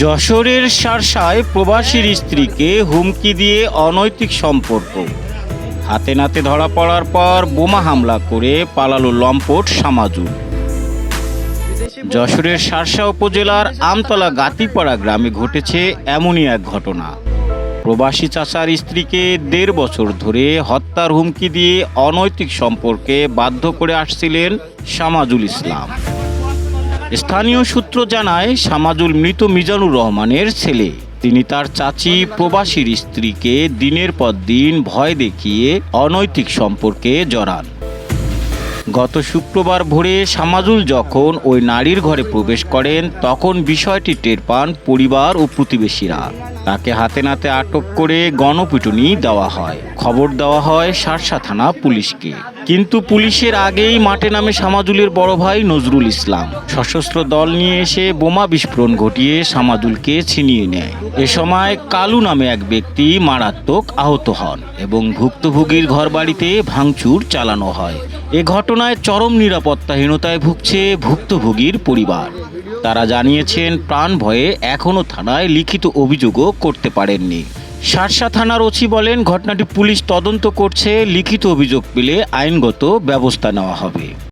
যশোরের সারসায় প্রবাসীর স্ত্রীকে হুমকি দিয়ে অনৈতিক সম্পর্ক। হাতে নাতে ধরা পড়ার পর বোমা হামলা করে পালালো লম্পট সামাজুল যশোরের সারসা উপজেলার আমতলা গাতিপাড়া গ্রামে ঘটেছে এমনই এক ঘটনা। প্রবাসী চাচার স্ত্রীকে দেড় বছর ধরে হত্যার হুমকি দিয়ে অনৈতিক সম্পর্কে বাধ্য করে আসছিলেন সামাজুল ইসলাম। স্থানীয় সূত্র জানায় সামাজুল মৃত মিজানুর রহমানের ছেলে। তিনি তার চাচি প্রবাসীর স্ত্রীকে দিনের পর দিন ভয় দেখিয়ে অনৈতিক সম্পর্কে জড়ান। গত শুক্রবার ভোরে সামাজুল যখন ওই নারীর ঘরে প্রবেশ করেন, তখন বিষয়টি টের পান পরিবার ও প্রতিবেশীরা। তাকে হাতে নাতে আটক করে গণপিটুনি দেওয়া হয়। খবর দেওয়া হয় সারসা থানা পুলিশকে। কিন্তু পুলিশের আগেই মাঠে নামে সামাজুলের বড় ভাই নজরুল ইসলাম। সশস্ত্র দল নিয়ে এসে বোমা বিস্ফোরণ ঘটিয়ে সামাজুলকে ছিনিয়ে নেয়। এ সময় কালু নামে এক ব্যক্তি মারাত্মক আহত হন এবং ভুক্তভোগীর ঘরবাড়িতে ভাঙচুর চালানো হয়। এ ঘটনায় চরম নিরাপত্তাহীনতায় ভুগছে ভুক্তভোগীর পরিবার। তারা জানিয়েছেন, প্রাণ ভয়ে এখনও থানায় লিখিত অভিযোগও করতে পারেননি। সারসা থানার ওসি বলেন, ঘটনাটি পুলিশ তদন্ত করছে, লিখিত অভিযোগ পেলে আইনগত ব্যবস্থা নেওয়া হবে।